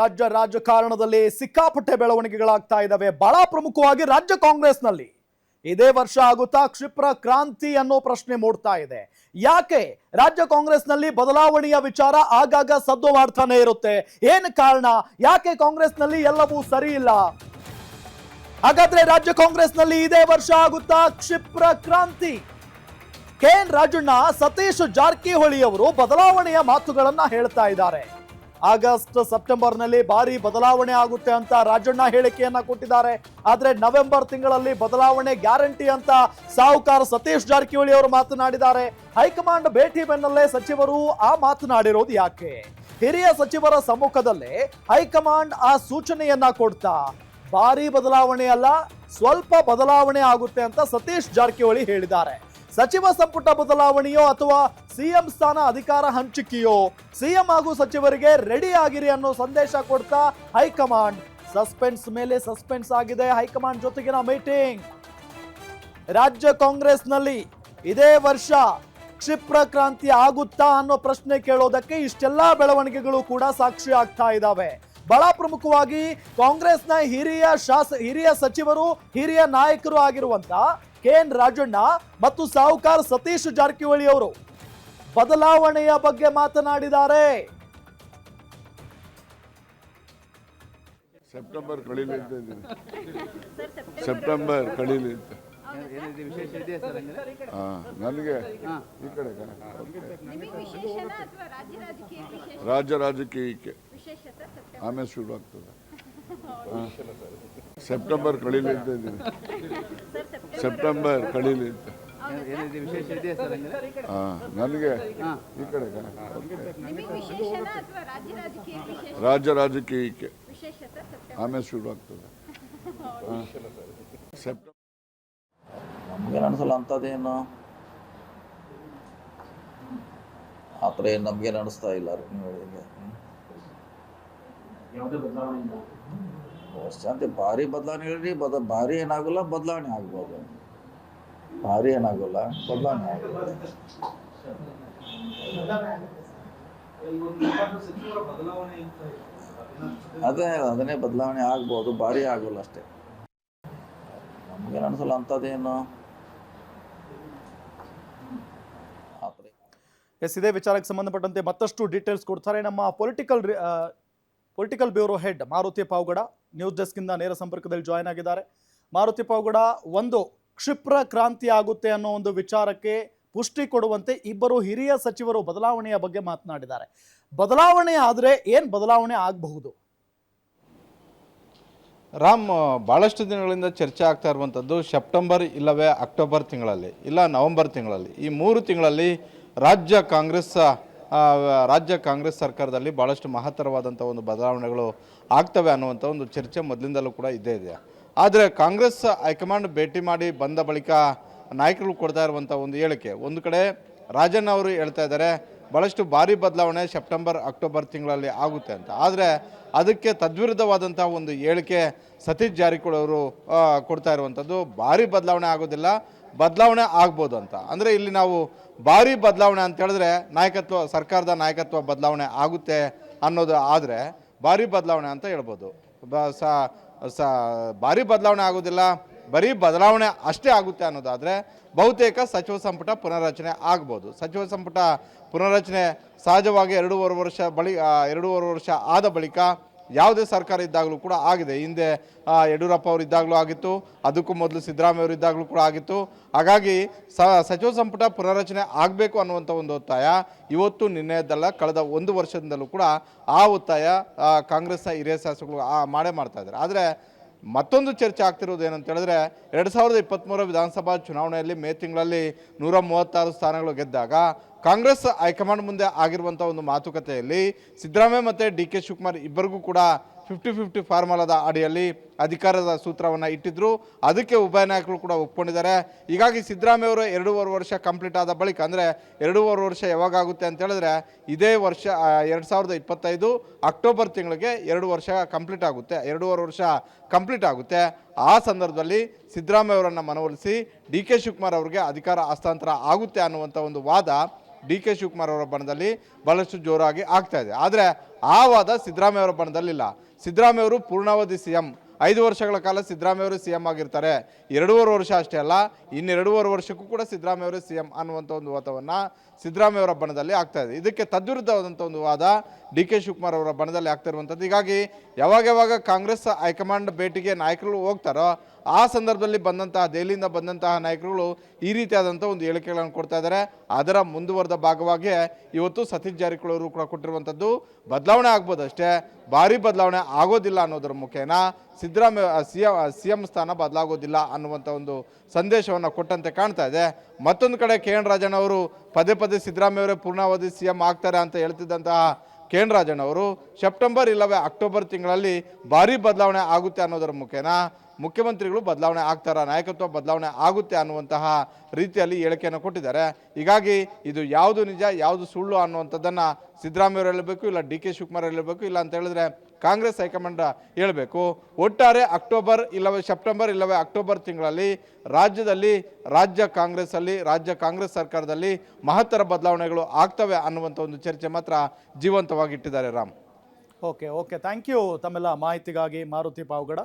ರಾಜ್ಯ ರಾಜಕಾರಣದಲ್ಲಿ ಸಿಕ್ಕಾಪಟ್ಟೆ ಬೆಳವಣಿಗೆಗಳಾಗ್ತಾ ಇದ್ದಾವೆ ಬಹಳ ಪ್ರಮುಖವಾಗಿ ರಾಜ್ಯ ಕಾಂಗ್ರೆಸ್ನಲ್ಲಿ. ಇದೇ ವರ್ಷ ಆಗುತ್ತಾ ಕ್ಷಿಪ್ರ ಕ್ರಾಂತಿ ಅನ್ನೋ ಪ್ರಶ್ನೆ ಮೂಡ್ತಾ ಇದೆ. ಯಾಕೆ ರಾಜ್ಯ ಕಾಂಗ್ರೆಸ್ನಲ್ಲಿ ಬದಲಾವಣೆಯ ವಿಚಾರ ಆಗಾಗ ಸದ್ದು ಮಾಡ್ತಾನೆ ಇರುತ್ತೆ? ಏನು ಕಾರಣ? ಯಾಕೆ ಕಾಂಗ್ರೆಸ್ನಲ್ಲಿ ಎಲ್ಲವೂ ಸರಿ ಇಲ್ಲ? ಹಾಗಾದ್ರೆ ರಾಜ್ಯ ಕಾಂಗ್ರೆಸ್ನಲ್ಲಿ ಇದೇ ವರ್ಷ ಆಗುತ್ತಾ ಕ್ಷಿಪ್ರ ಕ್ರಾಂತಿ? ಕೆ ಎನ್ ರಾಜಣ್ಣ, ಸತೀಶ್ ಜಾರಕಿಹೊಳಿ ಅವರು ಬದಲಾವಣೆಯ ಮಾತುಗಳನ್ನ ಹೇಳ್ತಾ ಇದ್ದಾರೆ. ಆಗಸ್ಟ್ ಸೆಪ್ಟೆಂಬರ್ನಲ್ಲಿ ಭಾರಿ ಬದಲಾವಣೆ ಆಗುತ್ತೆ ಅಂತ ರಾಜಣ್ಣ ಹೇಳಿಕೆಯನ್ನ ಕೊಟ್ಟಿದ್ದಾರೆ. ಆದ್ರೆ ನವೆಂಬರ್ ತಿಂಗಳಲ್ಲಿ ಬದಲಾವಣೆ ಗ್ಯಾರಂಟಿ ಅಂತ ಸಾಹುಕಾರ ಸತೀಶ್ ಜಾರಕಿಹೊಳಿ ಅವರು ಮಾತನಾಡಿದ್ದಾರೆ. ಹೈಕಮಾಂಡ್ ಭೇಟಿ ಬೆನ್ನಲ್ಲೇ ಸಚಿವರು ಆ ಮಾತನಾಡಿರೋದು ಯಾಕೆ? ಹಿರಿಯ ಸಚಿವರ ಸಮ್ಮುಖದಲ್ಲೇ ಹೈಕಮಾಂಡ್ ಆ ಸೂಚನೆಯನ್ನ ಕೊಡ್ತಾ, ಭಾರಿ ಬದಲಾವಣೆ ಅಲ್ಲ, ಸ್ವಲ್ಪ ಬದಲಾವಣೆ ಆಗುತ್ತೆ ಅಂತ ಸತೀಶ್ ಜಾರಕಿಹೊಳಿ ಹೇಳಿದ್ದಾರೆ. ಸಚಿವ ಸಂಪುಟ ಬದಲಾವಣೆಯೋ ಅಥವಾ ಸಿಎಂ ಸ್ಥಾನ ಅಧಿಕಾರ ಹಂಚಿಕೆಯೋ, ಸಿಎಂ ಹಾಗೂ ಸಚಿವರಿಗೆ ರೆಡಿ ಆಗಿರಿ ಅನ್ನೋ ಸಂದೇಶ ಕೊಡ್ತಾ ಹೈಕಮಾಂಡ್. ಸಸ್ಪೆನ್ಸ್ ಮೇಲೆ ಸಸ್ಪೆನ್ಸ್ ಆಗಿದೆ. ಹೈಕಮಾಂಡ್ ಜೊತೆಗಿನ ಮೀಟಿಂಗ್ ರಾಜ್ಯ ಕಾಂಗ್ರೆಸ್ನಲ್ಲಿ ಇದೇ ವರ್ಷ ಕ್ಷಿಪ್ರ ಕ್ರಾಂತಿ ಆಗುತ್ತಾ ಅನ್ನೋ ಪ್ರಶ್ನೆ ಕೇಳೋದಕ್ಕೆ ಇಷ್ಟೆಲ್ಲಾ ಬೆಳವಣಿಗೆಗಳು ಕೂಡ ಸಾಕ್ಷಿ ಆಗ್ತಾ ಇದ್ದಾವೆ ಬಹಳ ಪ್ರಮುಖವಾಗಿ ಕಾಂಗ್ರೆಸ್ನ ಹಿರಿಯ ಶಾಸ, ಹಿರಿಯ ಸಚಿವರು, ಹಿರಿಯ ನಾಯಕರು ಆಗಿರುವಂತ ಕೆ ಎನ್ ರಾಜಣ್ಣ ಮತ್ತು ಸಾಹುಕಾರ ಸತೀಶ್ ಜಾರಕಿಹೊಳಿ ಅವರು ಬದಲಾವಣೆಯ ಬಗ್ಗೆ ಮಾತನಾಡಿದ್ದಾರೆ. ಸೆಪ್ಟೆಂಬರ್ ಕಳೀಲಿ ಅಂತ ಇದ್ದೀನಿ. ಸೆಪ್ಟೆಂಬರ್ ಕಳೀಲಿ ಅಂತ. ಏನಿದೆ ವಿಶೇಷ ಸರ್ ನನಗೆ ಈ ಕಡೆ ನಿಮಗೆ ವಿಶೇಷನಾ ಅಥವಾ ರಾಜ್ಯ ರಾಜಕೀಯ ವಿಶೇಷ? ರಾಜ್ಯ ರಾಜಕೀಯಕ್ಕೆ ಆಮೇಲೆ ಶುರು ಆಗ್ತದೆ. ಸೆಪ್ಟೆಂಬರ್ ಕಳೀಲಿ ಅಂತ ಇದ್ದೀನಿ. ಸರ್ ಸೆಪ್ಟೆಂಬರ್ ಕಳೀಲಿ ಅಂತ. ಏನಿದೆ ವಿಶೇಷ ಸರ್ ಹಂಗಾರೆ ಹಾಂ. ನನಗೆ ಈ ಕಡೆ ನಿಮಗೆ ವಿಶೇಷನಾ ಅಥವಾ ರಾಜ್ಯ ರಾಜಕೀಯ ವಿಶೇಷ? ರಾಜ್ಯ ರಾಜಕೀಯಕ್ಕೆ. ಆಮೇಲೆ ಶುರು ಆಗ್ತದೆ. ನಮಗೆ ಸೆಪ್ಟೆಂಬರ್ ನಮ್ಗೇನು ಅನಿಸಲ್ಲ ಅಂಥದ್ದೇನು ಆ ಥರ ಏನು ನಮ್ಗೇನು ಅನಿಸ್ತಾ ಇಲ್ಲ ನೀವು ಹೇಳಿದಂಗೆ ವರ್ಷ ಅಂತ ಭಾರಿ ಬದಲಾವಣೆ ಹೇಳ್ರಿ, ಬದ, ಭಾರಿ ಏನಾಗಲ್ಲ, ಬದಲಾವಣೆ ಆಗ್ಬೋದು. ಭಾರಿ ಏನಾಗಲ್ಲ, ಬದಲಾವಣೆ ಆಗ್ಬೋದು. ಅದೇ, ಅದನ್ನೇ ಬದಲಾವಣೆ ಆಗ್ಬೋದು, ಭಾರಿ ಆಗೋಲ್ಲ ಅಷ್ಟೇ. ನಮ್ಗೇನು ಅನ್ಸಲ್ಲ ಅಂಥದ್ದೇನು? ಎಸ್, ಇದೇ ವಿಚಾರಕ್ಕೆ ಸಂಬಂಧಪಟ್ಟಂತೆ ಮತ್ತಷ್ಟು ಡೀಟೇಲ್ಸ್ ಕೊಡ್ತಾರೆ ನಮ್ಮ political political bureau head Maruti Pavugada news ಡೆಸ್ಕಿಂದ ನೇರ ಸಂಪರ್ಕದಲ್ಲಿ ಜಾಯ್ನ್ ಆಗಿದ್ದಾರೆ. ಮಾರುತಿ ಪಾವುಗಡ ಒಂದು ಕ್ಷಿಪ್ರ ಕ್ರಾಂತಿ ಆಗುತ್ತೆ ಅನ್ನೋ ಒಂದು ವಿಚಾರಕ್ಕೆ ಪುಷ್ಟಿ ಕೊಡುವಂತೆ ಇಬ್ಬರು ಹಿರಿಯ ಸಚಿವರು ಬದಲಾವಣೆಯ ಬಗ್ಗೆ ಮಾತನಾಡಿದ್ದಾರೆ. ಬದಲಾವಣೆ ಆದರೆ ಏನು ಬದಲಾವಣೆ ಆಗಬಹುದು? ರಾಮ್ ಭಾಳಷ್ಟು ದಿನಗಳಿಂದ ಚರ್ಚೆ ಆಗ್ತಾ ಇರುವಂಥದ್ದು ಸೆಪ್ಟೆಂಬರ್ ಇಲ್ಲವೇ ಅಕ್ಟೋಬರ್ ತಿಂಗಳಲ್ಲಿ, ಇಲ್ಲ ನವೆಂಬರ್ ತಿಂಗಳಲ್ಲಿ. ಈ ಮೂರು ತಿಂಗಳಲ್ಲಿ ರಾಜ್ಯ ಕಾಂಗ್ರೆಸ್ ರಾಜ್ಯ ಕಾಂಗ್ರೆಸ್ ಸರ್ಕಾರದಲ್ಲಿ ಭಾಳಷ್ಟು ಮಹತ್ತರವಾದಂಥ ಒಂದು ಬದಲಾವಣೆಗಳು ಆಗ್ತವೆ ಅನ್ನುವಂಥ ಒಂದು ಚರ್ಚೆ ಮೊದಲಿಂದಲೂ ಕೂಡ ಇದ್ದೇ ಇದೆ. ಆದರೆ ಕಾಂಗ್ರೆಸ್ ಹೈಕಮಾಂಡ್ ಭೇಟಿ ಮಾಡಿ ಬಂದ ಬಳಿಕ ನಾಯಕರು ಕೊಡ್ತಾ ಇರುವಂಥ ಒಂದು ಹೇಳಿಕೆ, ಒಂದು ಕಡೆ ರಾಜಣ್ಣ ಅವರು ಹೇಳ್ತಾ ಇದ್ದಾರೆ ಭಾಳಷ್ಟು ಭಾರಿ ಬದಲಾವಣೆ ಸೆಪ್ಟೆಂಬರ್, ಅಕ್ಟೋಬರ್ ತಿಂಗಳಲ್ಲಿ ಆಗುತ್ತೆ ಅಂತ. ಆದರೆ ಅದಕ್ಕೆ ತದ್ವಿರುದ್ಧವಾದಂಥ ಒಂದು ಹೇಳಿಕೆ ಸತೀಶ್ ಜಾರಕಿಹೊಳಿ ಅವರು ಕೊಡ್ತಾ ಇರುವಂಥದ್ದು ಭಾರಿ ಬದಲಾವಣೆ ಆಗೋದಿಲ್ಲ, ಬದಲಾವಣೆ ಆಗ್ಬೋದು ಅಂತ. ಅಂದರೆ ಇಲ್ಲಿ ನಾವು ಭಾರಿ ಬದಲಾವಣೆ ಅಂತ ಹೇಳಿದ್ರೆ ನಾಯಕತ್ವ, ಸರ್ಕಾರದ ನಾಯಕತ್ವ ಬದಲಾವಣೆ ಆಗುತ್ತೆ ಅನ್ನೋದು ಆದರೆ ಭಾರಿ ಬದಲಾವಣೆ ಅಂತ ಹೇಳ್ಬೋದು. ಬ ಸ, ಭಾರಿ ಬದಲಾವಣೆ ಆಗೋದಿಲ್ಲ ಬರೀ ಬದಲಾವಣೆ ಅಷ್ಟೇ ಆಗುತ್ತೆ ಅನ್ನೋದಾದರೆ ಬಹುತೇಕ ಸಚಿವ ಸಂಪುಟ ಪುನರ್ರಚನೆ ಆಗ್ಬೋದು. ಸಚಿವ ಸಂಪುಟ ಪುನರ್ರಚನೆ ಸಹಜವಾಗಿ ಎರಡೂವರೆ ವರ್ಷ ಬಳಿ ಎರಡೂವರೆ ವರ್ಷ ಆದ ಬಳಿಕ ಯಾವುದೇ ಸರ್ಕಾರ ಇದ್ದಾಗಲೂ ಕೂಡ ಆಗಿದೆ. ಹಿಂದೆ ಯಡಿಯೂರಪ್ಪ ಅವರು ಇದ್ದಾಗಲೂ ಆಗಿತ್ತು, ಅದಕ್ಕೂ ಮೊದಲು ಸಿದ್ದರಾಮಯ್ಯ ಅವರು ಇದ್ದಾಗಲೂ ಕೂಡ ಆಗಿತ್ತು. ಹಾಗಾಗಿ ಸಚಿವ ಸಂಪುಟ ಪುನರ್ರಚನೆ ಆಗಬೇಕು ಅನ್ನುವಂಥ ಒಂದು ಒತ್ತಾಯ ಇವತ್ತು ನಿನ್ನೆದಲ್ಲ ಕಳೆದ ಒಂದು ವರ್ಷದಿಂದಲೂ ಕೂಡ ಆ ಒತ್ತಾಯ ಕಾಂಗ್ರೆಸ್ನ ಹಿರಿಯ ಶಾಸಕರು ಮಾಡೇ ಮಾಡ್ತಾ ಇದ್ದಾರೆ. ಆದರೆ ಮತ್ತೊಂದು ಚರ್ಚೆ ಆಗ್ತಿರೋದು ಏನಂತ ಹೇಳಿದ್ರೆ, ಎರಡು ಸಾವಿರದ ಇಪ್ಪತ್ತ್ಮೂರ ವಿಧಾನಸಭಾ ಚುನಾವಣೆಯಲ್ಲಿ ಮೇ ತಿಂಗಳಲ್ಲಿ ನೂರ ಮೂವತ್ತಾರು ಸ್ಥಾನಗಳು ಗೆದ್ದಾಗ ಕಾಂಗ್ರೆಸ್ ಹೈಕಮಾಂಡ್ ಮುಂದೆ ಆಗಿರುವಂಥ ಒಂದು ಮಾತುಕತೆಯಲ್ಲಿ ಸಿದ್ದರಾಮಯ್ಯ ಮತ್ತು ಡಿ ಕೆ ಶಿವಕುಮಾರ್ ಇಬ್ಬರಿಗೂ ಕೂಡ ಫಿಫ್ಟಿ ಫಿಫ್ಟಿ ಫಾರ್ಮುಲಾದ ಅಡಿಯಲ್ಲಿ ಅಧಿಕಾರದ ಸೂತ್ರವನ್ನು ಇಟ್ಟಿದ್ರು. ಅದಕ್ಕೆ ಉಭಯ ನಾಯಕರು ಕೂಡ ಒಪ್ಕೊಂಡಿದ್ದಾರೆ. ಹೀಗಾಗಿ ಸಿದ್ದರಾಮಯ್ಯ ಅವರು ಎರಡೂವರೆ ವರ್ಷ ಕಂಪ್ಲೀಟ್ ಆದ ಬಳಿಕ, ಅಂದರೆ ಎರಡೂವರೆ ವರ್ಷ ಯಾವಾಗುತ್ತೆ ಅಂತ ಹೇಳಿದ್ರೆ, ಇದೇ ವರ್ಷ ಎರಡು ಸಾವಿರದ ಇಪ್ಪತ್ತೈದು ಅಕ್ಟೋಬರ್ ತಿಂಗಳಿಗೆ ಎರಡು ವರ್ಷ ಕಂಪ್ಲೀಟ್ ಆಗುತ್ತೆ. ಎರಡೂವರೆ ವರ್ಷ ಕಂಪ್ಲೀಟ್ ಆಗುತ್ತೆ. ಆ ಸಂದರ್ಭದಲ್ಲಿ ಸಿದ್ದರಾಮಯ್ಯ ಅವರನ್ನು ಮನವೊಲಿಸಿ ಡಿ ಕೆ ಶಿವಕುಮಾರ್ ಅವರಿಗೆ ಅಧಿಕಾರ ಹಸ್ತಾಂತರ ಆಗುತ್ತೆ ಅನ್ನುವಂಥ ಒಂದು ವಾದ ಡಿ ಕೆ ಶಿವಕುಮಾರ್ ಅವರ ಬಣದಲ್ಲಿ ಬಹಳಷ್ಟು ಜೋರಾಗಿ ಆಗ್ತಾ ಇದೆ. ಆದರೆ ಆ ವಾದ ಸಿದ್ದರಾಮಯ್ಯ ಅವರ ಬಣದಲ್ಲಿಲ್ಲ. ಸಿದ್ದರಾಮಯ್ಯ ಅವರು ಪೂರ್ಣಾವಧಿ ಸಿ ಎಂ ಐದು ವರ್ಷಗಳ ಕಾಲ ಸಿದ್ದರಾಮಯ್ಯ ಅವರು ಸಿ ಎಂ ಆಗಿರ್ತಾರೆ. ಎರಡೂವರೆ ವರ್ಷ ಅಷ್ಟೇ ಅಲ್ಲ, ಇನ್ನೆರಡೂವರೆ ವರ್ಷಕ್ಕೂ ಕೂಡ ಸಿದ್ದರಾಮಯ್ಯ ಅವರು ಸಿ ಎಂ ಅನ್ನುವಂಥ ಒಂದು ವಾದವನ್ನು ಸಿದ್ದರಾಮಯ್ಯ ಅವರ ಬಣದಲ್ಲಿ ಆಗ್ತಾ ಇದೆ. ಇದಕ್ಕೆ ತದ್ವಿರುದ್ಧವಾದಂಥ ಒಂದು ವಾದ ಡಿ ಕೆ ಶಿವಕುಮಾರ್ ಅವರ ಬಣದಲ್ಲಿ ಆಗ್ತಾ ಇರುವಂಥದ್ದು ಹೀಗಾಗಿ ಯಾವಾಗ ಯಾವಾಗ ಕಾಂಗ್ರೆಸ್ ಹೈಕಮಾಂಡ್ ಭೇಟಿಗೆ ನಾಯಕರು ಹೋಗ್ತಾರೋ ಆ ಸಂದರ್ಭದಲ್ಲಿ ಬಂದಂತಹ, ದೆಹಲಿಯಿಂದ ಬಂದಂತಹ ನಾಯಕರುಗಳು ಈ ರೀತಿಯಾದಂಥ ಒಂದು ಹೇಳಿಕೆಗಳನ್ನು ಕೊಡ್ತಾ ಇದ್ದಾರೆ. ಅದರ ಮುಂದುವರೆದ ಭಾಗವಾಗಿ ಇವತ್ತು ಸತೀಶ್ ಜಾರಕಿಹೊಳಿ ಕೂಡ ಕೊಟ್ಟಿರುವಂಥದ್ದು. ಬದಲಾವಣೆ ಆಗ್ಬೋದು ಅಷ್ಟೇ. ಭಾರಿ ಬದಲಾವಣೆ ಆಗೋದಿಲ್ಲ ಅನ್ನೋದರ ಮುಖೇನ ಸಿದ್ದರಾಮಯ್ಯ ಸಿ ಸಿ ಎಂ ಸ್ಥಾನ ಬದಲಾಗೋದಿಲ್ಲ ಅನ್ನುವಂಥ ಒಂದು ಸಂದೇಶವನ್ನು ಕೊಟ್ಟಂತೆ ಕಾಣ್ತಾ ಇದೆ. ಮತ್ತೊಂದು ಕಡೆ ಕೆ ಎನ್ ರಾಜಣ್ಣ ಅವರು ಪದೇ ಪದೇ ಸಿದ್ದರಾಮಯ್ಯವರೇ ಪೂರ್ಣಾವಧಿ ಸಿ ಎಂ ಆಗ್ತಾರೆ ಅಂತ ಹೇಳ್ತಿದ್ದಂತಹ ಕೆ ಎನ್ ರಾಜಣ್ಣ ಅವರು, ಸೆಪ್ಟೆಂಬರ್ ಇಲ್ಲವೇ ಅಕ್ಟೋಬರ್ ತಿಂಗಳಲ್ಲಿ ಭಾರಿ ಬದಲಾವಣೆ ಆಗುತ್ತೆ ಅನ್ನೋದರ ಮುಖೇನ ಮುಖ್ಯಮಂತ್ರಿಗಳು ಬದಲಾವಣೆ ಆಗ್ತಾರ, ನಾಯಕತ್ವ ಬದಲಾವಣೆ ಆಗುತ್ತೆ ಅನ್ನುವಂತಹ ರೀತಿಯಲ್ಲಿ ಹೇಳಿಕೆಯನ್ನು ಕೊಟ್ಟಿದ್ದಾರೆ. ಹೀಗಾಗಿ ಇದು ಯಾವುದು ನಿಜ, ಯಾವುದು ಸುಳ್ಳು ಅನ್ನುವಂಥದ್ದನ್ನು ಸಿದ್ದರಾಮಯ್ಯವರು ಹೇಳಬೇಕು, ಇಲ್ಲ ಡಿ ಕೆ ಶಿವಕುಮಾರ್ ಹೇಳಬೇಕು, ಇಲ್ಲ ಅಂತ ಹೇಳಿದ್ರೆ ಕಾಂಗ್ರೆಸ್ ಹೈಕಮಾಂಡ್ ಹೇಳಬೇಕು. ಒಟ್ಟಾರೆ ಅಕ್ಟೋಬರ್ ಇಲ್ಲವೇ, ಸೆಪ್ಟೆಂಬರ್ ಇಲ್ಲವೇ ಅಕ್ಟೋಬರ್ ತಿಂಗಳಲ್ಲಿ ರಾಜ್ಯದಲ್ಲಿ ರಾಜ್ಯ ಕಾಂಗ್ರೆಸ್ಸಲ್ಲಿ, ರಾಜ್ಯ ಕಾಂಗ್ರೆಸ್ ಸರ್ಕಾರದಲ್ಲಿ ಮಹತ್ತರ ಬದಲಾವಣೆಗಳು ಆಗ್ತವೆ ಅನ್ನುವಂಥ ಒಂದು ಚರ್ಚೆ ಮಾತ್ರ ಜೀವಂತವಾಗಿಟ್ಟಿದ್ದಾರೆ Ram. Okay okay. Thank you ತಮ್ಮೆಲ್ಲ ಮಾಹಿತಿಗಾಗಿ ಮಾರುತಿ ಪಾವಗಡ.